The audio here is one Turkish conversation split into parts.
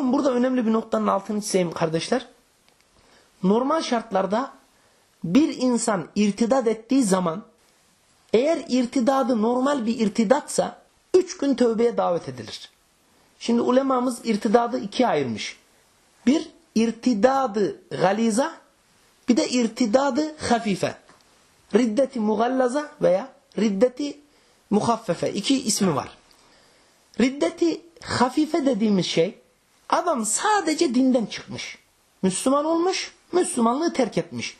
Bakın burada önemli bir noktanın altını çizeyim kardeşler. Normal şartlarda bir insan irtidat ettiği zaman eğer irtidadı normal bir irtidatsa üç gün tövbeye davet edilir. Şimdi ulemamız irtidadı ikiye ayırmış. Bir irtidadı galiza bir de irtidadı hafife. Riddeti mugallaza veya riddeti muhaffefe. iki ismi var. Riddeti hafife dediğimiz şey adam sadece dinden çıkmış. Müslüman olmuş, Müslümanlığı terk etmiş.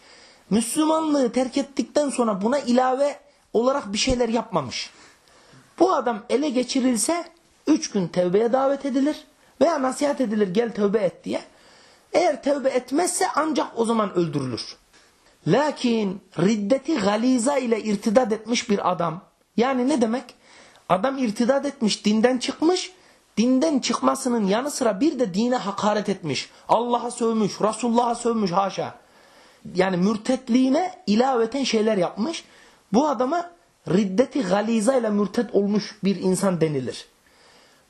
Müslümanlığı terk ettikten sonra buna ilave olarak bir şeyler yapmamış. Bu adam ele geçirilse üç gün tevbeye davet edilir veya nasihat edilir gel tövbe et diye. Eğer tövbe etmezse ancak o zaman öldürülür. Lakin riddeti galiza ile irtidat etmiş bir adam. Yani ne demek? Adam irtidat etmiş, dinden çıkmış. Dinden çıkmasının yanı sıra bir de dine hakaret etmiş. Allah'a sövmüş, Resulullah'a sövmüş haşa. Yani mürtetliğine ilaveten şeyler yapmış. Bu adama riddeti galiza ile mürtet olmuş bir insan denilir.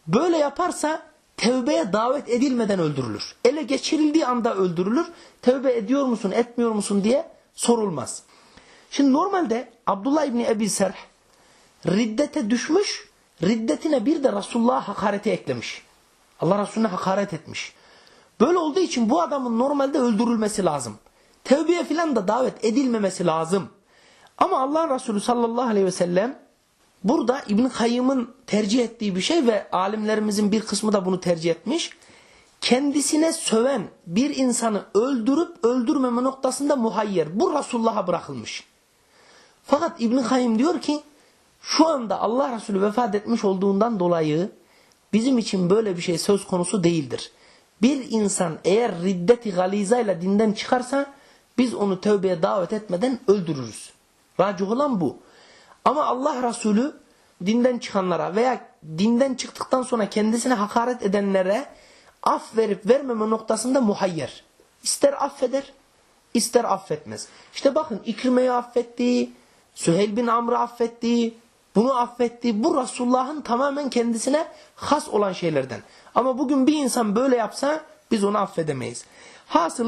Böyle yaparsa tevbeye davet edilmeden öldürülür. Ele geçirildiği anda öldürülür. Tevbe ediyor musun, etmiyor musun diye sorulmaz. Şimdi normalde Abdullah İbni Ebi Serh riddete düşmüş, riddetine bir de Resulullah'a hakareti eklemiş. Allah Resulüne hakaret etmiş. Böyle olduğu için bu adamın normalde öldürülmesi lazım. Tevbeye filan da davet edilmemesi lazım. Ama Allah Resulü sallallahu aleyhi ve sellem burada İbn Kayyım'ın tercih ettiği bir şey ve alimlerimizin bir kısmı da bunu tercih etmiş. Kendisine söven bir insanı öldürüp öldürmeme noktasında muhayyer. Bu Resulullah'a bırakılmış. Fakat İbn Kayyım diyor ki şu anda Allah Resulü vefat etmiş olduğundan dolayı bizim için böyle bir şey söz konusu değildir. Bir insan eğer riddeti galiza ile dinden çıkarsa biz onu tövbeye davet etmeden öldürürüz. Racih olan bu. Ama Allah Resulü dinden çıkanlara veya dinden çıktıktan sonra kendisine hakaret edenlere af verip vermeme noktasında muhayyer. İster affeder, ister affetmez. İşte bakın İkrime'yi affetti, Süheyl bin Amr'ı affetti, bunu affetti. Bu Resulullah'ın tamamen kendisine has olan şeylerden. Ama bugün bir insan böyle yapsa biz onu affedemeyiz. Hasılı